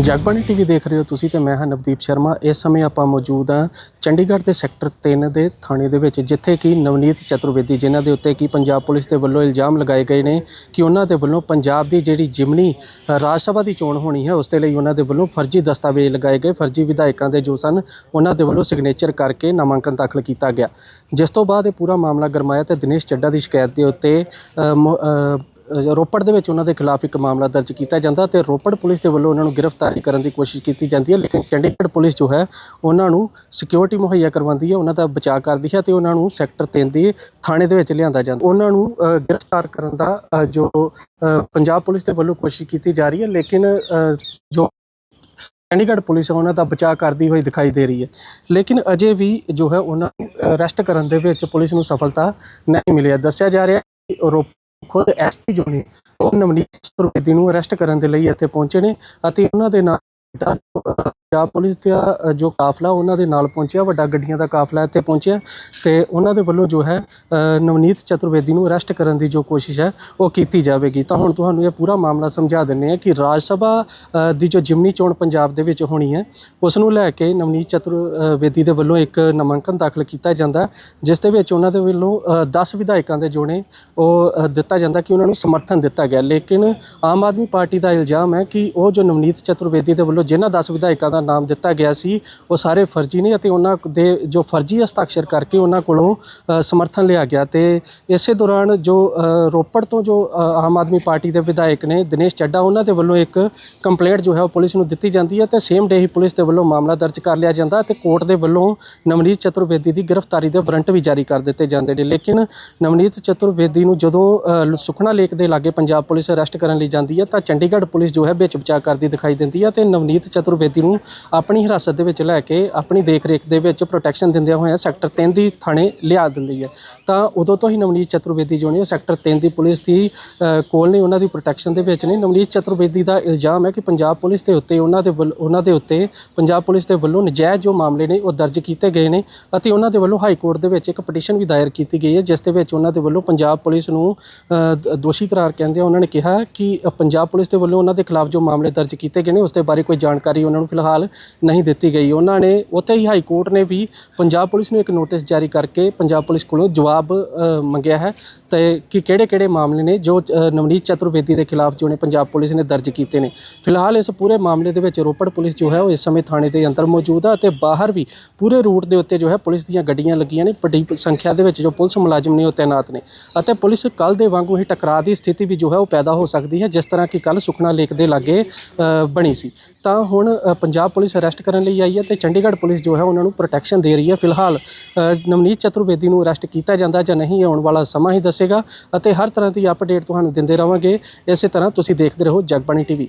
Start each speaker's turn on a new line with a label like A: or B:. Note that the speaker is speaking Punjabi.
A: ਜਗਬਾਣੀ ਟੀਵੀ ਦੇਖ ਰਹੇ ਹੋ ਤੁਸੀਂ ਤੇ ਮੈਂ ਹਾਂ ਨਵਦੀਪ ਸ਼ਰਮਾ। ਇਸ ਸਮੇਂ ਆਪਾਂ ਮੌਜੂਦ ਹਾਂ ਚੰਡੀਗੜ੍ਹ ਦੇ ਸੈਕਟਰ 3 ਦੇ ਥਾਣੇ ਦੇ ਵਿੱਚ ਜਿੱਥੇ ਕਿ ਨਵਨੀਤ ਚਤੁਰਵੇਦੀ ਜਿਨ੍ਹਾਂ ਦੇ ਉੱਤੇ ਕਿ ਪੰਜਾਬ ਪੁਲਿਸ ਦੇ ਵੱਲੋਂ ਇਲਜ਼ਾਮ ਲਗਾਏ ਗਏ ਨੇ ਕਿ ਉਹਨਾਂ ਦੇ ਵੱਲੋਂ ਪੰਜਾਬ ਦੀ ਜਿਹੜੀ ਜਿਮਨੀ ਰਾਜ ਸਭਾ ਦੀ ਚੋਣ ਹੋਣੀ ਹੈ ਉਸ ਦੇ ਲਈ ਉਹਨਾਂ ਦੇ ਵੱਲੋਂ ਫਰਜ਼ੀ ਦਸਤਾਵੇਜ਼ ਲਗਾਏ ਗਏ। ਫਰਜ਼ੀ ਵਿਧਾਇਕਾਂ ਦੇ ਜੋ ਸਨ ਉਹਨਾਂ ਦੇ ਵੱਲੋਂ ਸਿਗਨੇਚਰ ਕਰਕੇ ਨਾਮਾਂਕਨ ਦਾਖਲ ਕੀਤਾ ਗਿਆ। ਜਿਸ ਤੋਂ ਬਾਅਦ ਇਹ ਪੂਰਾ ਮਾਮਲਾ ਗਰਮਾਇਆ ਤੇ ਦਿਨੇਸ਼ ਚੱਡਾ ਦੀ ਸ਼ਿਕਾਇਤ ਦੇ ਉੱਤੇ ਅ, ਰੋਪੜ ਦੇ ਵਿੱਚ ਉਹਨਾਂ ਦੇ ਖਿਲਾਫ ਇੱਕ ਮਾਮਲਾ ਦਰਜ ਕੀਤਾ ਜਾਂਦਾ ਤੇ ਰੋਪੜ ਪੁਲਿਸ ਦੇ ਵੱਲੋਂ ਉਹਨਾਂ ਨੂੰ ਗ੍ਰਿਫਤਾਰੀ ਕਰਨ ਦੀ ਕੋਸ਼ਿਸ਼ ਕੀਤੀ ਜਾਂਦੀ ਹੈ, ਲੇਕਿਨ ਚੰਡੀਗੜ੍ਹ ਪੁਲਿਸ ਜੋ ਹੈ, ਉਹਨਾਂ ਨੂੰ ਸਿਕਿਉਰਿਟੀ ਮੁਹੱਈਆ ਕਰਵਾਉਂਦੀ ਹੈ, ਉਹਨਾਂ ਦਾ ਬਚਾਅ ਕਰਦੀ ਹੈ ਤੇ ਉਹਨਾਂ ਨੂੰ ਸੈਕਟਰ 3 ਦੇ ਥਾਣੇ ਦੇ ਵਿੱਚ ਲਿਆਂਦਾ ਜਾਂਦਾ ਉਹਨਾਂ ਨੂੰ ਗ੍ਰਿਫਤਾਰ ਕਰਨ ਦਾ ਜੋ ਪੰਜਾਬ ਪੁਲਿਸ ਦੇ ਵੱਲੋਂ ਕੋਸ਼ਿਸ਼ ਕੀਤੀ ਜਾ ਰਹੀ ਹੈ, ਲੇਕਿਨ ਜੋ ਚੰਡੀਗੜ੍ਹ ਪੁਲਿਸ ਉਹਨਾਂ ਦਾ ਬਚਾਅ ਕਰਦੀ ਹੋਈ ਦਿਖਾਈ ਦੇ ਰਹੀ ਹੈ। ਲੇਕਿਨ ਅਜੇ ਵੀ ਜੋ ਹੈ, ਉਹਨਾਂ ਨੂੰ ਅਰੈਸਟ ਕਰਨ ਦੇ ਵਿੱਚ ਪੁਲਿਸ ਨੂੰ ਸਫਲਤਾ ਨਹੀਂ ਮਿਲੀ ਹੈ। ਦੱਸਿਆ ਜਾ ਰਿਹਾ ਹੈ ਕਿ ਖੁਦ ਐਸਪੀ ਜੋ ਨੇ ਉਹ ਨਵਨੀਤ ਚਤੁਰਵੇਦੀ ਨੂੰ ਅਰੈਸਟ ਕਰਨ ਦੇ ਲਈ ਇੱਥੇ ਪਹੁੰਚੇ ਨੇ ਅਤੇ ਉਹਨਾਂ ਦੇ ਨਾਲ ਪੰਜਾਬ ਪੁਲਿਸ ਦਾ ਜੋ ਕਾਫਲਾ ਉਹਨਾਂ ਦੇ ਨਾਲ ਪਹੁੰਚਿਆ, ਵੱਡਾ ਗੱਡੀਆਂ ਦਾ ਕਾਫਲਾ ਇੱਥੇ ਪਹੁੰਚਿਆ ਤੇ ਉਹਨਾਂ ਦੇ ਵੱਲੋਂ ਜੋ ਹੈ ਨਵਨੀਤ ਚਤੁਰਵੇਦੀ ਨੂੰ ਅਰੈਸਟ ਕਰਨ ਦੀ ਜੋ ਕੋਸ਼ਿਸ਼ ਹੈ, ਉਹ ਕੀਤੀ ਜਾਵੇਗੀ। ਤਾਂ ਹੁਣ ਤੁਹਾਨੂੰ ਇਹ ਪੂਰਾ ਮਾਮਲਾ ਸਮਝਾ ਦਿੰਨੇ ਆ ਕਿ ਰਾਜ ਸਭਾ ਦੀ ਜੋ ਜਿਮਨੀ ਚੋਣ ਪੰਜਾਬ ਦੇ ਵਿੱਚ ਹੋਣੀ ਹੈ, ਉਸ ਨੂੰ ਲੈ ਕੇ ਨਵਨੀਤ ਚਤੁਰਵੇਦੀ ਦੇ ਵੱਲੋਂ ਇੱਕ ਨਾਮਾਂਕਨ ਦਾਖਲ ਕੀਤਾ ਜਾਂਦਾ ਜਿਸ ਦੇ ਵਿੱਚ ਉਹਨਾਂ ਦੇ ਵੱਲੋਂ 10 ਵਿਧਾਇਕਾਂ ਦੇ ਜੋ ਨੇ ਉਹ ਦਿੱਤਾ ਜਾਂਦਾ ਕਿ ਉਹਨਾਂ ਨੂੰ ਸਮਰਥਨ ਦਿੱਤਾ ਗਿਆ। ਲੇਕਿਨ ਆਮ ਆਦਮੀ ਪਾਰਟੀ ਦਾ ਇਲਜ਼ਾਮ ਹੈ ਕਿ ਉਹ ਜੋ ਨਵਨੀਤ ਚਤੁਰਵੇਦੀ ਦੇ ਵੱਲੋਂ ਜਿਨ੍ਹਾਂ 10 ਵਿਧਾਇਕਾਂ ਦਾ ਨਾਮ ਦਿੱਤਾ ਗਿਆ ਸੀ ਉਹ ਸਾਰੇ ਫਰਜ਼ੀ ਨੇ ਅਤੇ ਉਹਨਾਂ ਦੇ ਜੋ ਫਰਜ਼ੀ ਹਸਤਾਖਰ ਕਰਕੇ ਉਹਨਾਂ ਕੋਲੋਂ ਸਮਰਥਨ ਲਿਆ ਗਿਆ ਤੇ ਇਸੇ ਦੌਰਾਨ ਜੋ ਰੋਪੜ ਤੋਂ ਜੋ ਆਮ ਆਦਮੀ ਪਾਰਟੀ ਦੇ ਵਿਧਾਇਕ ਨੇ ਦਿਨੇਸ਼ ਚੱਡਾ ਉਹਨਾਂ ਦੇ ਵੱਲੋਂ ਇੱਕ ਕੰਪਲੇਂਟ ਜੋ ਹੈ ਉਹ ਪੁਲਿਸ ਨੂੰ ਦਿੱਤੀ ਜਾਂਦੀ ਹੈ ਤੇ ਸੇਮ ਡੇ ਹੀ ਪੁਲਿਸ ਦੇ ਵੱਲੋਂ ਮਾਮਲਾ ਦਰਜ ਕਰ ਲਿਆ ਜਾਂਦਾ ਤੇ ਕੋਰਟ ਦੇ ਵੱਲੋਂ ਨਵਨੀਤ ਚਤੁਰਵੇਦੀ ਦੀ ਗ੍ਰਿਫਤਾਰੀ ਦੇ ਵਾਰੰਟ ਵੀ ਜਾਰੀ ਕਰ ਦਿੱਤੇ ਜਾਂਦੇ ਨੇ। ਲੇਕਿਨ ਨਵਨੀਤ ਚਤੁਰਵੇਦੀ ਨੂੰ ਜਦੋਂ ਅ, ਸੁਖਨਾ ਲੇਕ ਦੇ ਲਾਗੇ ਪੰਜਾਬ ਪੁਲਿਸ ਅਰੈਸਟ ਕਰਨ ਲਈ ਜਾਂਦੀ ਹੈ ਤਾਂ ਚੰਡੀਗੜ੍ਹ ਪੁਲਿਸ ਜੋ ਹੈ ਵਿੱਚ ਬਚਾਅ ਕਰਦੀ ਦਿਖਾਈ ਦਿੰਦੀ ਹੈ ਤੇ ਨਵਨੀਤ ਚਤੁਰਵੇਦੀ ਨੂੰ ਆਪਣੀ ਹਿਰਾਸਤ ਦੇ ਵਿੱਚ ਲੈ ਕੇ ਆਪਣੀ ਦੇਖ-ਰੇਖ ਦੇ ਵਿੱਚ ਪ੍ਰੋਟੈਕਸ਼ਨ ਦਿੰਦਿਆਂ ਹੋਇਆਂ ਸੈਕਟਰ 3 ਦੀ ਥਾਣੇ ਲਿਆ ਦਿੰਦੀ ਹੈ। ਤਾਂ ਉਦੋਂ ਤੋਂ ਹੀ ਨਵਨੀਤ ਚਤੁਰਵੇਦੀ ਜੋ ਨੇ ਉਹ ਸੈਕਟਰ 3 ਦੀ ਪੁਲਿਸ ਦੀ ਕੋਲ ਨੇ, ਉਹਨਾਂ ਦੀ ਪ੍ਰੋਟੈਕਸ਼ਨ ਦੇ ਵਿੱਚ ਨੇ। ਨਵਨੀਤ ਚਤੁਰਵੇਦੀ ਦਾ ਇਲਜ਼ਾਮ ਹੈ ਕਿ ਪੰਜਾਬ ਪੁਲਿਸ ਦੇ ਉੱਤੇ, ਉਹਨਾਂ ਦੇ ਵੱਲ- ਉਹਨਾਂ ਦੇ ਉੱਤੇ, ਪੰਜਾਬ ਪੁਲਿਸ ਦੇ ਵੱਲੋਂ ਨਜਾਇਜ਼ ਜੋ ਮਾਮਲੇ ਨੇ ਉਹ ਦਰਜ ਕੀਤੇ ਗਏ ਨੇ ਅਤੇ ਉਹਨਾਂ ਦੇ ਵੱਲੋਂ ਹਾਈ ਕੋਰਟ ਦੇ ਵਿੱਚ ਇੱਕ ਪਟੀਸ਼ਨ ਵੀ ਦਾਇਰ ਕੀਤੀ ਗਈ ਹੈ, ਜਿਸ ਦੇ ਵਿੱਚ ਉਹਨਾਂ ਦੇ ਵੱਲੋਂ ਪੰਜਾਬ ਪੁਲਿਸ ਨੂੰ ਦੋਸ਼ੀ ਕਰਾਰ ਕਹਿੰਦੇ ਉਹਨਾਂ ਨੇ ਕਿਹਾ ਕਿ ਪੰਜਾਬ ਪੁਲਿਸ ਦੇ ਵੱਲੋਂ ਉਹਨਾਂ ਦੇ ਖਿਲਾਫ ਜੋ ਮਾਮਲੇ ਦਰਜ ਕੀਤੇ ਗਏ ਨੇ, ਉਸ ਦੇ ਬਾਰੇ ਕੋਈ ਜਾਣਕਾਰੀ ਉਹਨਾਂ ਨੂੰ ਫਿਲਹਾਲ ਨਹੀਂ ਦਿੱਤੀ ਗਈ। ਉਹਨਾਂ ਨੇ ਉੱਥੇ ਹੀ ਹਾਈ ਕੋਰਟ ਨੇ ਵੀ ਪੰਜਾਬ ਪੁਲਿਸ ਨੂੰ ਇੱਕ ਨੋਟਿਸ ਜਾਰੀ ਕਰਕੇ ਪੰਜਾਬ ਪੁਲਿਸ ਕੋਲੋਂ ਜਵਾਬ ਮੰਗਿਆ ਹੈ ਤੇ ਕਿ ਕਿਹੜੇ-ਕਿਹੜੇ ਮਾਮਲੇ ਨੇ ਜੋ ਨਵਨੀਤ ਚਤੁਰਵੇਦੀ ਦੇ ਖਿਲਾਫ ਜੋ ਨੇ ਪੰਜਾਬ ਪੁਲਿਸ ਨੇ ਦਰਜ ਕੀਤੇ ਨੇ। ਫਿਲਹਾਲ ਇਸ ਪੂਰੇ ਮਾਮਲੇ ਦੇ ਵਿੱਚ ਰੋਪੜ ਪੁਲਿਸ ਜੋ ਹੈ ਉਹ ਇਸ ਸਮੇਂ ਥਾਣੇ ਦੇ ਅੰਦਰ ਮੌਜੂਦ ਹੈ ਅਤੇ ਬਾਹਰ ਵੀ ਪੂਰੇ ਰੂਟ ਦੇ ਉੱਤੇ ਜੋ ਹੈ ਪੁਲਿਸ ਦੀਆਂ ਗੱਡੀਆਂ ਲੱਗੀਆਂ ਨੇ। ਵੱਡੀ ਸੰਖਿਆ ਦੇ ਵਿੱਚ ਜੋ ਪੁਲਿਸ ਮੁਲਾਜ਼ਮ ਨੇ ਉਹ ਤੈਨਾਤ ਨੇ ਅਤੇ ਪੁਲਿਸ ਕੱਲ ਦੇ ਵਾਂਗੂ ਹੀ ਟਕਰਾਅ ਦੀ ਸਥਿਤੀ ਵੀ ਜੋ ਹੈ ਉਹ ਪੈਦਾ ਹੋ ਸਕਦੀ ਹੈ, ਜਿਸ ਤਰ੍ਹਾਂ ਕਿ ਕੱਲ ਸੁਖਨਾ ਲੇਕ ਦੇ ਲਾਗੇ ਬਣੀ ਸੀ। ਤਾਂ ਹੁਣ ਪੰਜਾਬ ਪੰਜਾਬ ਪੁਲਿਸ ਅਰੈਸਟ ਕਰਨ ਲਈ ਆਈ ਹੈ ਤੇ ਚੰਡੀਗੜ੍ਹ ਪੁਲਿਸ ਜੋ ਹੈ ਉਹਨਾਂ ਨੂੰ ਪ੍ਰੋਟੈਕਸ਼ਨ ਦੇ ਰਹੀ ਹੈ। ਫਿਲਹਾਲ ਨਵਨੀਤ ਚਤੁਰਵੇਦੀ ਨੂੰ ਅਰੈਸਟ ਕੀਤਾ ਜਾਂਦਾ ਜਾਂ ਨਹੀਂ ਆਉਣ ਵਾਲਾ ਸਮਾਂ ਹੀ ਦੱਸੇਗਾ ਅਤੇ ਹਰ ਤਰ੍ਹਾਂ ਦੀ ਅਪਡੇਟ ਤੁਹਾਨੂੰ ਦਿੰਦੇ ਰਵਾਂਗੇ। ਇਸੇ ਤਰ੍ਹਾਂ ਤੁਸੀਂ ਦੇਖਦੇ ਰਹੋ ਜਗਬਾਣੀ ਟੀਵੀ।